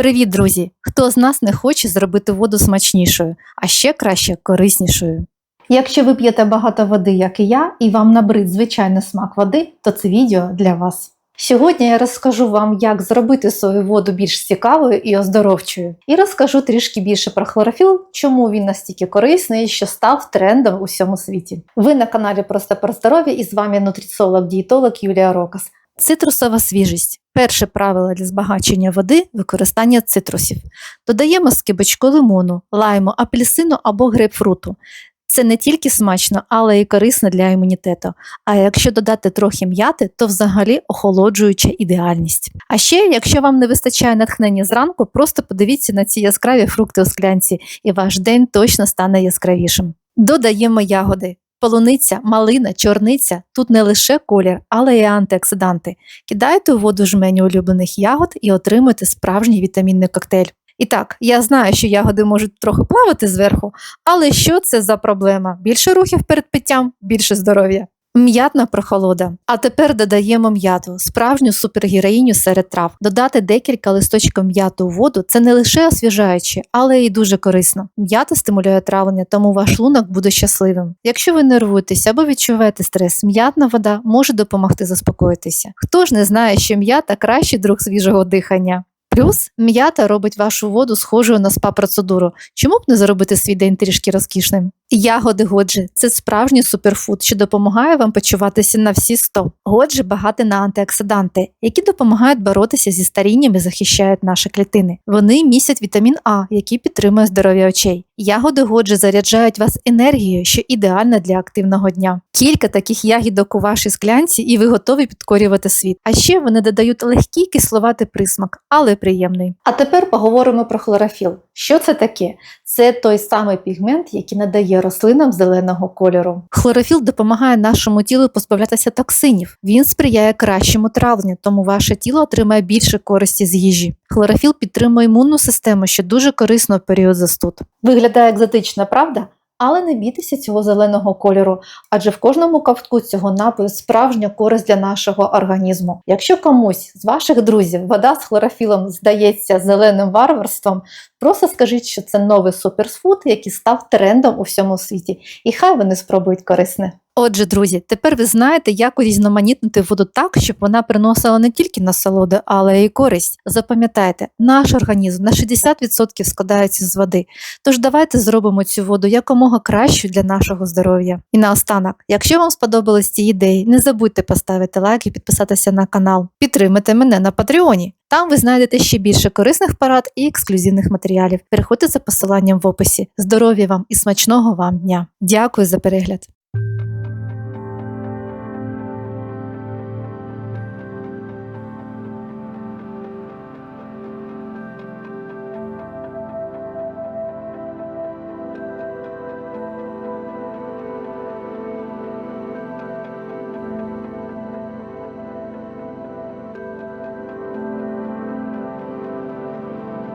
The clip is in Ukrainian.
Привіт, друзі! Хто з нас не хоче зробити воду смачнішою, а ще краще кориснішою? Якщо ви п'єте багато води, як і я, і вам набрид звичайний смак води, то це відео для вас. Сьогодні я розкажу вам, як зробити свою воду більш цікавою і оздоровчою. І розкажу трішки більше про хлорофіл, чому він настільки корисний, що став трендом у всьому світі. Ви на каналі Просто про здоров'я і з вами нутриціолог-дієтолог Юлія Рокас. Цитрусова свіжість. Перше правило для збагачення води використання цитрусів. Додаємо скибочку лимону, лайму, апельсину або грейпфруту. Це не тільки смачно, але й корисно для імунітету. А якщо додати трохи м'яти, то взагалі охолоджуюча ідеальність. А ще, якщо вам не вистачає натхнення зранку, просто подивіться на ці яскраві фрукти у склянці, і ваш день точно стане яскравішим. Додаємо ягоди. Полуниця, малина, чорниця тут не лише колір, але й антиоксиданти. Кидайте у воду жменю улюблених ягод і отримуйте справжній вітамінний коктейль. І так, я знаю, що ягоди можуть трохи плавати зверху, але що це за проблема? Більше рухів перед питтям, більше здоров'я. М'ятна прохолода. А тепер додаємо м'яту, справжню супергероїню серед трав. Додати декілька листочків м'яту у воду це не лише освіжаюче, але й дуже корисно. М'ята стимулює травлення, тому ваш шлунок буде щасливим. Якщо ви нервуєтесь або відчуваєте стрес, м'ятна вода може допомогти заспокоїтися. Хто ж не знає, що м'ята кращий друг свіжого дихання? Плюс м'ята робить вашу воду схожою на спа-процедуру. Чому б не зробити свій день трішки розкішним? Ягоди Годжі це справжній суперфуд, що допомагає вам почуватися на всі 100. Годжі багаті на антиоксиданти, які допомагають боротися зі старінням і захищають наші клітини. Вони містять вітамін А, який підтримує здоров'я очей. Ягоди Годжі заряджають вас енергією, що ідеальна для активного дня. Кілька таких ягідок у вашій склянці, і ви готові підкорювати світ. А ще вони додають легкий кисловатий присмак, але приємний. А тепер поговоримо про хлорофіл. Що це таке? Це той самий пігмент, який надає рослинам зеленого кольору. Хлорофіл допомагає нашому тілу позбавлятися токсинів. Він сприяє кращому травленню, тому ваше тіло отримає більше користі з їжі. Хлорофіл підтримує імунну систему, що дуже корисно в період застуд. Виглядає екзотично, правда? Але не бійтеся цього зеленого кольору, адже в кожному кавтку цього напою справжня користь для нашого організму. Якщо комусь з ваших друзів вода з хлорофілом здається зеленим варварством, просто скажіть, що це новий суперсфуд, який став трендом у всьому світі, і хай вони спробують корисне. Отже, друзі, тепер ви знаєте, як урізноманітнити воду так, щоб вона приносила не тільки насолоду, але й користь. Запам'ятайте, наш організм на 60% складається з води. Тож давайте зробимо цю воду якомога кращою для нашого здоров'я. І наостанок, якщо вам сподобались ці ідеї, не забудьте поставити лайк і підписатися на канал. Підтримайте мене на Патреоні. Там ви знайдете ще більше корисних порад і ексклюзивних матеріалів. Переходьте за посиланням в описі. Здоров'я вам і смачного вам дня! Дякую за перегляд!